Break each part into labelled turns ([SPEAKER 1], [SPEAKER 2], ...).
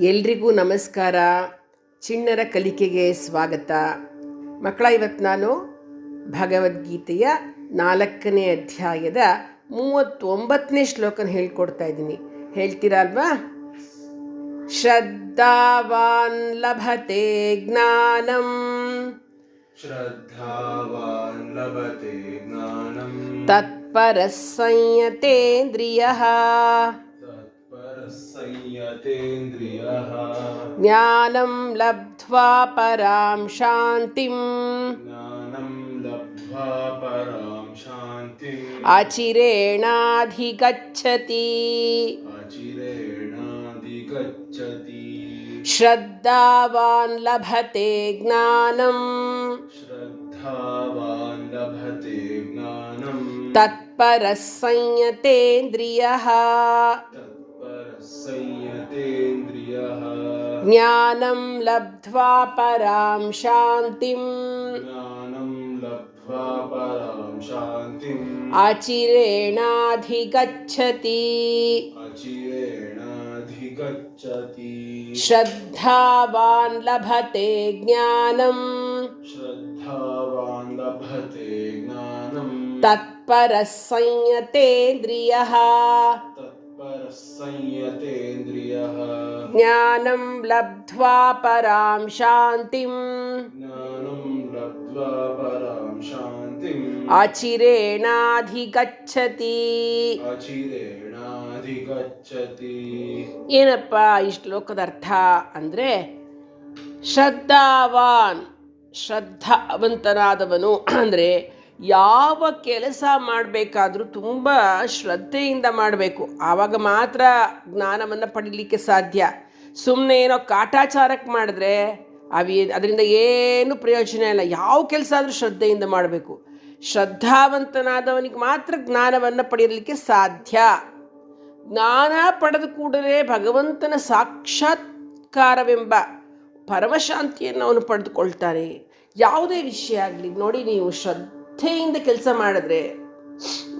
[SPEAKER 1] ಎಲ್ರಿಗೂ ನಮಸ್ಕಾರ. ಚಿಣ್ಣರ ಕಲಿಕೆಗೆ ಸ್ವಾಗತ. ಮಕ್ಕಳ ಇವತ್ತು ನಾನು ಭಗವದ್ಗೀತೆಯ ನಾಲ್ಕನೇ ಅಧ್ಯಾಯದ ಮೂವತ್ತೊಂಬತ್ತನೇ ಶ್ಲೋಕನ ಹೇಳ್ಕೊಡ್ತಾ ಇದ್ದೀನಿ. ಹೇಳ್ತೀರಾ ಅಲ್ವಾ ಶ್ರದ್ಧಾವಾನ್ ಲಭತೆ ಜ್ಞಾನಂ.
[SPEAKER 2] ಶ್ರದ್ಧಾವಾನ್ ಲಭತೆ ಜ್ಞಾನಂ.
[SPEAKER 1] ತತ್ಪರ ಸಂಯತೇಂದ್ರಿಯ
[SPEAKER 2] संयतेन्द्रियः
[SPEAKER 1] ज्ञानं लब्ध्वा परां शान्तिम्।
[SPEAKER 2] ज्ञानं लब्ध्वा परां शान्तिम्।
[SPEAKER 1] अचिरेणाधिगच्छति।
[SPEAKER 2] अचिरेणाधिगच्छति।
[SPEAKER 1] श्रद्धावान् लभते ज्ञानम्
[SPEAKER 2] श्रद्धावान् लभते ज्ञानम् तत्परः संयतेन्द्रियः।
[SPEAKER 1] संयतेन्द्रियः।
[SPEAKER 2] ज्ञानं लब्ध्वा परां शान्तिम्।
[SPEAKER 1] अचिरेणाधिगच्छति।
[SPEAKER 2] अचिरेणाधिगच्छति।
[SPEAKER 1] श्रद्धावान् लभते ज्ञानम्
[SPEAKER 2] श्रद्धावान् लभते ज्ञानम् तत्परः संयतेन्द्रियः।
[SPEAKER 1] ಜ್ಞಾನಂ ಲಬ್ಧ್ವಾ ಪರಾಂ ಶಾಂತಿಂ
[SPEAKER 2] ज्ञानं लब्ध्वा परां शान्तिम्
[SPEAKER 1] ಅಚಿರೇಣಾಧಿಗಚ್ಚತಿ
[SPEAKER 2] अचिरेणाधिगच्छति
[SPEAKER 1] ಏನಪ್ಪ ಈ ಶ್ಲೋಕದ ಅರ್ಥ ಅಂದರೆ ಶ್ರದ್ಧಾವಾನ್ ಶ್ರದ್ಧಾವಂತನಾದವನು ಅಂದರೆ ಯಾವ ಕೆಲಸ ಮಾಡಬೇಕಾದ್ರೂ ತುಂಬ ಶ್ರದ್ಧೆಯಿಂದ ಮಾಡಬೇಕು. ಆವಾಗ ಮಾತ್ರ ಜ್ಞಾನವನ್ನು ಪಡೀಲಿಕ್ಕೆ ಸಾಧ್ಯ. ಸುಮ್ಮನೆ ಏನೋ ಕಾಟಾಚಾರಕ್ಕೆ ಮಾಡಿದ್ರೆ ಅವಿ ಅದರಿಂದ ಏನು ಪ್ರಯೋಜನ ಇಲ್ಲ. ಯಾವ ಕೆಲಸ ಆದರೂ ಶ್ರದ್ಧೆಯಿಂದ ಮಾಡಬೇಕು. ಶ್ರದ್ಧಾವಂತನಾದವನಿಗೆ ಮಾತ್ರ ಜ್ಞಾನವನ್ನು ಪಡೆಯಲಿಕ್ಕೆ ಸಾಧ್ಯ. ಜ್ಞಾನ ಪಡೆದ ಕೂಡಲೇ ಭಗವಂತನ ಸಾಕ್ಷಾತ್ಕಾರವೆಂಬ ಪರಮಶಾಂತಿಯನ್ನು ಅವನು ಪಡೆದುಕೊಳ್ತಾನೆ ಯಾವುದೇ ವಿಷಯ ಆಗಲಿ, ನೋಡಿ ನೀವು ಶ್ರದ್ಧೆಯಿಂದ ಕೆಲಸ ಮಾಡಿದ್ರೆ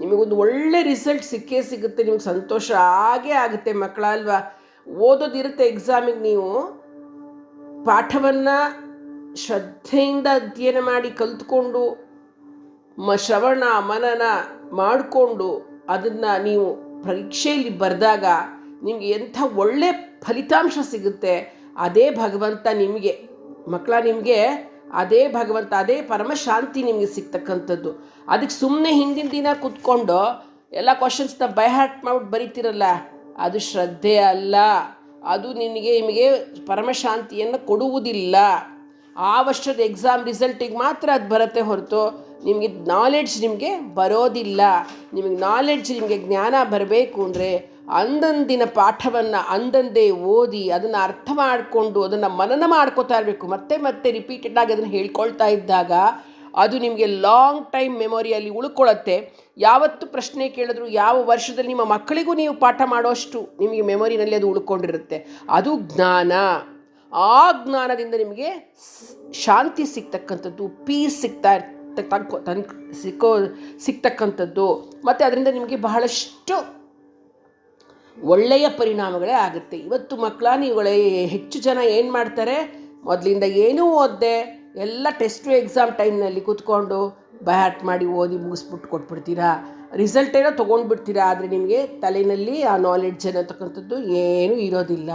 [SPEAKER 1] ನಿಮಗೊಂದು ಒಳ್ಳೆ ರಿಸಲ್ಟ್ ಸಿಕ್ಕೇ ಸಿಗುತ್ತೆ, ನಿಮ್ಗೆ ಸಂತೋಷ ಆಗೇ ಆಗುತ್ತೆ ಮಕ್ಕಳ ಅಲ್ವಾ? ಓದೋದಿರುತ್ತೆ ಎಕ್ಸಾಮಿಗೆ ನೀವು. ಪಾಠವನ್ನು ಶ್ರದ್ಧೆಯಿಂದ ಅಧ್ಯಯನ ಮಾಡಿ ಕಲ್ತ್ಕೊಂಡು, ಮ, ಶ್ರವಣ, ಮನನ ಮಾಡಿಕೊಂಡು ಅದನ್ನು ನೀವು ಪರೀಕ್ಷೆಯಲ್ಲಿ ಬರೆದಾಗ ನಿಮಗೆ ಎಂಥ ಒಳ್ಳೆ ಫಲಿತಾಂಶ ಸಿಗುತ್ತೆ. ಅದೇ ಭಗವಂತ ನಿಮಗೆ, ಮಕ್ಕಳ ನಿಮಗೆ ಅದೇ ಭಗವಂತ, ಅದೇ ಪರಮಶಾಂತಿ ನಿಮಗೆ ಸಿಗ್ತಕ್ಕಂಥದ್ದು. ಅದಕ್ಕೆ ಸುಮ್ಮನೆ ಹಿಂದಿನ ದಿನ ಕೂತ್ಕೊಂಡು ಎಲ್ಲ ಕ್ವಶನ್ಸ್ನ ಬೈ ಹಾರ್ಟ್ ಮಾಡ್ಬಿಟ್ಟು ಬರೀತಿರಲ್ಲ, ಅದು ಶ್ರದ್ಧೆ ಅಲ್ಲ. ಅದು ನಿನಗೆ, ನಿಮಗೆ ಪರಮಶಾಂತಿಯನ್ನು ಕೊಡುವುದಿಲ್ಲ. ಆ ವರ್ಷದ ಎಕ್ಸಾಮ್ ರಿಸಲ್ಟಿಗೆ ಮಾತ್ರ ಅದು ಬರುತ್ತೆ ಹೊರತು ನಿಮಗೆ ನಾಲೆಡ್ಜ್ ನಿಮಗೆ ಬರೋದಿಲ್ಲ. ನಿಮಗೆ ನಾಲೆಡ್ಜ್ ನಿಮಗೆ ಜ್ಞಾನ ಬರಬೇಕು ಅಂದರೆ ಅಂದಂದಿನ ಪಾಠವನ್ನು ಅಂದಂದೇ ಓದಿ ಅದನ್ನು ಅರ್ಥ ಮಾಡಿಕೊಂಡು ಅದನ್ನು ಮನನ ಮಾಡ್ಕೋತಾ ಇರಬೇಕು. ಮತ್ತೆ ಮತ್ತೆ ರಿಪೀಟೆಡ್ ಆಗಿ ಅದನ್ನು ಹೇಳ್ಕೊಳ್ತಾ ಇದ್ದಾಗ ಅದು ನಿಮಗೆ ಲಾಂಗ್ ಟೈಮ್ ಮೆಮೊರಿಯಲ್ಲಿ ಉಳ್ಕೊಳ್ಳುತ್ತೆ ಯಾವತ್ತು ಪ್ರಶ್ನೆ ಕೇಳಿದ್ರು ಯಾವ ವರ್ಷದಲ್ಲಿ ನಿಮ್ಮ ಮಕ್ಕಳಿಗೂ ನೀವು ಪಾಠ ಮಾಡೋಷ್ಟು ನಿಮಗೆ ಮೆಮೊರಿನಲ್ಲಿ ಅದು ಉಳ್ಕೊಂಡಿರುತ್ತೆ. ಅದು ಜ್ಞಾನ. ಆ ಜ್ಞಾನದಿಂದ ನಿಮಗೆ ಶಾಂತಿ ಸಿಗ್ತಕ್ಕಂಥದ್ದು ಪೀಸ್ ಸಿಗ್ತಾ ಇರ್ತ ತನ್ ಸಿಕ್ಕೋ ಸಿಗ್ತಕ್ಕಂಥದ್ದು. ಮತ್ತು ಅದರಿಂದ ನಿಮಗೆ ಬಹಳಷ್ಟು ಒಳ್ಳೆಯ ಪರಿಣಾಮಗಳೇ ಆಗುತ್ತೆ. ಇವತ್ತು ಮಕ್ಕಳ ನೀವುಗಳೇ ಹೆಚ್ಚು ಜನ ಏನು ಮಾಡ್ತಾರೆ? ಮೊದಲಿಂದ ಏನೂ ಓದದೆ, ಎಲ್ಲ ಟೆಸ್ಟು ಎಕ್ಸಾಮ್ ಟೈಮ್ನಲ್ಲಿ ಕೂತ್ಕೊಂಡು ಬ್ಯಾಟ್ ಮಾಡಿ ಓದಿ ಮುಗಿಸ್ಬಿಟ್ಟು ಕೊಟ್ಬಿಡ್ತೀರಾ? ರಿಸಲ್ಟ್ ಏನೋ ತೊಗೊಂಡ್ಬಿಡ್ತೀರಾ? ಆದರೆ ನಿಮಗೆ ತಲೆಯಲ್ಲಿ ಆ ನಾಲೆಡ್ಜ್ ಅನ್ನತಕ್ಕಂಥದ್ದು ಏನೂ ಇರೋದಿಲ್ಲ.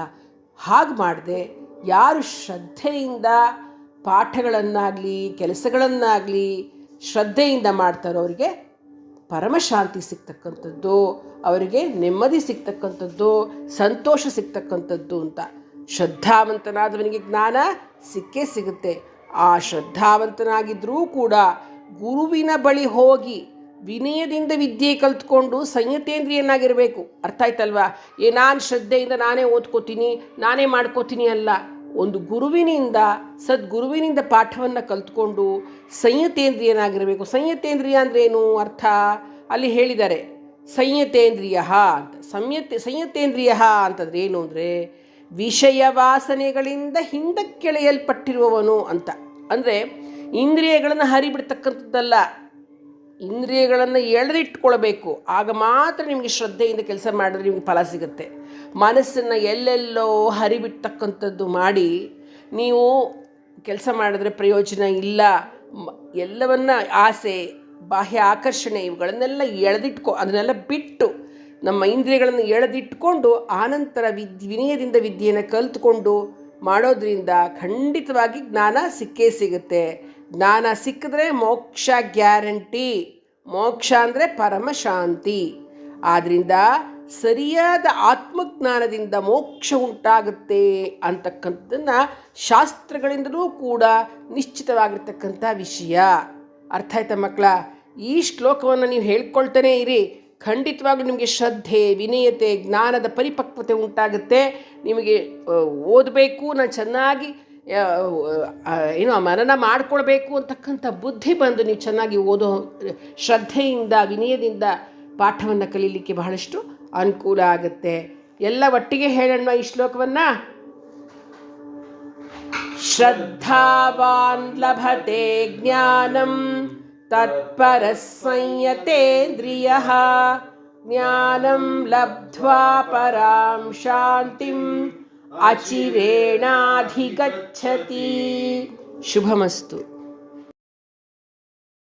[SPEAKER 1] ಹಾಗೆ ಮಾಡಿದೆ, ಯಾರು ಶ್ರದ್ಧೆಯಿಂದ ಪಾಠಗಳನ್ನಾಗಲಿ, ಕೆಲಸಗಳನ್ನಾಗಲಿ ಶ್ರದ್ಧೆಯಿಂದ ಮಾಡ್ತಾರೋ ಅವರಿಗೆ ಪರಮಶಾಂತಿ ಸಿಗ್ತಕ್ಕಂಥದ್ದು, ಅವರಿಗೆ ನೆಮ್ಮದಿ ಸಿಗ್ತಕ್ಕಂಥದ್ದು, ಸಂತೋಷ ಸಿಗ್ತಕ್ಕಂಥದ್ದು ಅಂತ. ಶ್ರದ್ಧಾವಂತನಾದವನಿಗೆ ಜ್ಞಾನ ಸಿಕ್ಕೇ ಸಿಗುತ್ತೆ. ಆ ಶ್ರದ್ಧಾವಂತನಾಗಿದ್ದರೂ ಕೂಡ ಗುರುವಿನ ಬಳಿ ಹೋಗಿ ವಿನಯದಿಂದ ವಿದ್ಯೆ ಕಲ್ತ್ಕೊಂಡು ಸಂಯತೇಂದ್ರಿಯನಾಗಿರಬೇಕು. ಅರ್ಥ ಆಯ್ತಲ್ವಾ? ಏ, ನಾನು ಶ್ರದ್ಧೆಯಿಂದ ನಾನೇ ಓದ್ಕೋತೀನಿ, ನಾನೇ ಮಾಡ್ಕೋತೀನಿ ಅಲ್ಲ. ಒಂದು ಗುರುವಿನಿಂದ, ಸದ್ಗುರುವಿನಿಂದ ಪಾಠವನ್ನು ಕಲ್ತ್ಕೊಂಡು ಸಂಯತೇಂದ್ರಿಯನಾಗಿರಬೇಕು. ಸಂಯತೇಂದ್ರಿಯ ಅಂದ್ರೇನು? ಅರ್ಥ? ಅಲ್ಲಿ ಹೇಳಿದ್ದಾರೆ, ಸಂಯತೇಂದ್ರಿಯ ಅಂತ. ಸಂಯತೆ, ಸಂಯತೇಂದ್ರಿಯ ಅಂತಂದ್ರೆ ಏನು ಅಂದರೆ, ವಿಷಯ ವಾಸನೆಗಳಿಂದ ಹಿಂದಕ್ಕೆಳೆಯಲ್ಪಟ್ಟಿರುವವನು ಅಂತ. ಅಂದರೆ ಇಂದ್ರಿಯಗಳನ್ನು ಹರಿಬಿಡ್ತಕ್ಕಂಥದ್ದಲ್ಲ, ಇಂದ್ರಿಯಗಳನ್ನು ಎಳೆದಿಟ್ಕೊಳ್ಬೇಕು. ಆಗ ಮಾತ್ರ ನಿಮಗೆ ಶ್ರದ್ಧೆಯಿಂದ ಕೆಲಸ ಮಾಡಿದ್ರೆ ನಿಮಗೆ ಫಲ ಸಿಗುತ್ತೆ. ಮನಸ್ಸನ್ನು ಎಲ್ಲೆಲ್ಲೋ ಹರಿಬಿಡ್ತಕ್ಕಂಥದ್ದು ಮಾಡಿ, ನೀವು ಕೆಲಸ ಮಾಡಿದ್ರೆ ಪ್ರಯೋಜನ ಇಲ್ಲ ಎಲ್ಲವನ್ನ ಆಸೆ ಬಾಹ್ಯ ಆಕರ್ಷಣೆ ಇವುಗಳನ್ನೆಲ್ಲ ಎಳೆದಿಟ್ಕೊ, ಅದನ್ನೆಲ್ಲ ಬಿಟ್ಟು ನಮ್ಮ ಇಂದ್ರಿಯಗಳನ್ನು ಎಳೆದಿಟ್ಕೊಂಡು ಆನಂತರ ವಿದ್, ವಿನಯದಿಂದ ವಿದ್ಯೆಯನ್ನು ಕಲಿತ್ಕೊಂಡು ಮಾಡೋದ್ರಿಂದ ಖಂಡಿತವಾಗಿ ಜ್ಞಾನ ಸಿಕ್ಕೇ ಸಿಗುತ್ತೆ. ಜ್ಞಾನ ಸಿಕ್ಕಿದ್ರೆ ಮೋಕ್ಷ ಗ್ಯಾರಂಟಿ. ಮೋಕ್ಷ ಅಂದರೆ ಪರಮ ಶಾಂತಿ. ಆದ್ದರಿಂದ ಸರಿಯಾದ ಆತ್ಮಜ್ಞಾನದಿಂದ ಮೋಕ್ಷ ಉಂಟಾಗುತ್ತೆ ಅಂತಕ್ಕಂಥದ್ದನ್ನು ಶಾಸ್ತ್ರಗಳಿಂದಲೂ ಕೂಡ ನಿಶ್ಚಿತವಾಗಿರ್ತಕ್ಕಂಥ ವಿಷಯ. ಅರ್ಥ ಆಯ್ತಾ ಮಕ್ಕಳ? ಈ ಶ್ಲೋಕವನ್ನು ನೀವು ಹೇಳ್ಕೊಳ್ತಾನೆ ಇರಿ. ಖಂಡಿತವಾಗ್ಲೂ ನಿಮಗೆ ಶ್ರದ್ಧೆ, ವಿನಯತೆ, ಜ್ಞಾನದ ಪರಿಪಕ್ವತೆ ಉಂಟಾಗುತ್ತೆ. ನಿಮಗೆ ಓದಬೇಕು, ನಾನು ಚೆನ್ನಾಗಿ ಏನು ಮನನ ಮಾಡ್ಕೊಳ್ಬೇಕು ಅಂತಕ್ಕಂಥ ಬುದ್ಧಿ ಬಂದು ನೀವು ಚೆನ್ನಾಗಿ ಓದೋ ಶ್ರದ್ಧೆಯಿಂದ, ವಿನಯದಿಂದ ಪಾಠವನ್ನು ಕಲೀಲಿಕ್ಕೆ ಬಹಳಷ್ಟು ಅನುಕೂಲ ಆಗುತ್ತೆ. ಎಲ್ಲ ಒಟ್ಟಿಗೆ ಹೇಳೋಣ ಈ ಶ್ಲೋಕವನ್ನು? श्रद्धावान् लभते ज्ञानं तत्परः संयतेन्द्रियः ज्ञानं लब्ध्वा परां शान्तिम् अचिरेणाधिगच्छति। शुभमस्तु।